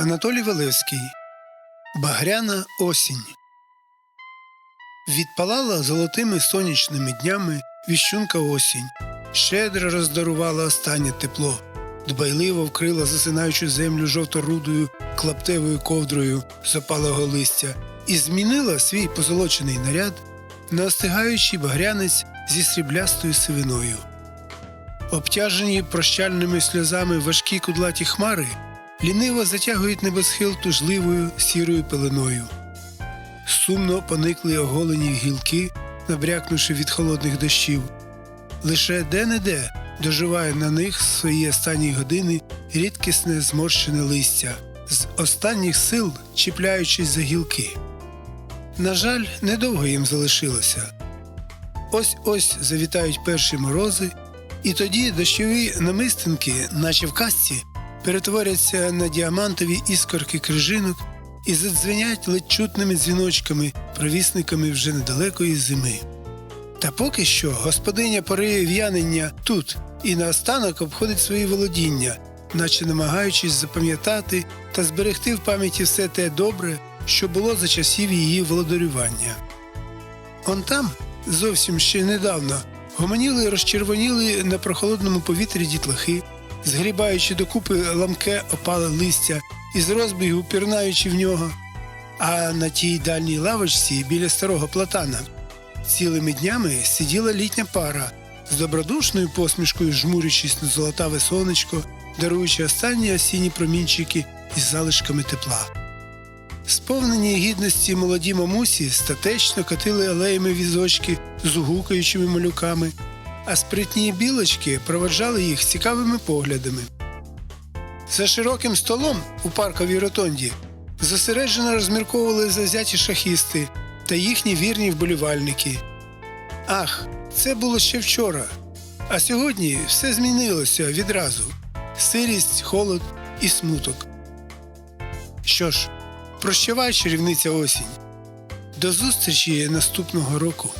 Анатолій Валевський. Багряна осінь. Відпалала золотими сонячними днями віщунка осінь, щедро роздарувала останнє тепло, дбайливо вкрила засинаючу землю жовто-рудою клаптевою ковдрою з опалого листя і змінила свій позолочений наряд на остигаючий багрянець зі сріблястою сивиною. Обтяжені прощальними сльозами важкі кудлаті хмари ліниво затягують небосхил тужливою сірою пеленою. Сумно поникли оголені гілки, набрякнувши від холодних дощів. Лише де-не-де доживає на них свої останні години рідкісне зморщене листя, з останніх сил чіпляючись за гілки. На жаль, недовго їм залишилося. Ось ось завітають перші морози, і тоді дощові намистинки, наче в казці, перетворяться на діамантові іскорки крижинок і задзвенять ледь чутними дзвіночками, провісниками вже недалекої зими. Та поки що господиня пориє в'янення тут і наостанок обходить свої володіння, наче намагаючись запам'ятати та зберегти в пам'яті все те добре, що було за часів її володарювання. Он там, зовсім ще недавно, гомоніли й розчервоніли на прохолодному повітрі дітлахи, згрібаючи докупи ламке опале листя і з розбігу пірнаючи в нього. А на тій дальній лавочці біля старого платана цілими днями сиділа літня пара з добродушною посмішкою, жмурячись на золотаве сонечко, даруючи останні осінні промінчики із залишками тепла. Сповнені гідності молоді мамусі статечно катили алеями візочки з угукаючими малюками, а спритні білочки проводжали їх цікавими поглядами. За широким столом у парковій ротонді зосереджено розмірковували завзяті шахісти та їхні вірні вболівальники. Ах, це було ще вчора. А сьогодні все змінилося відразу: сирість, холод і смуток. Що ж, прощавай, чарівниця осінь. До зустрічі наступного року.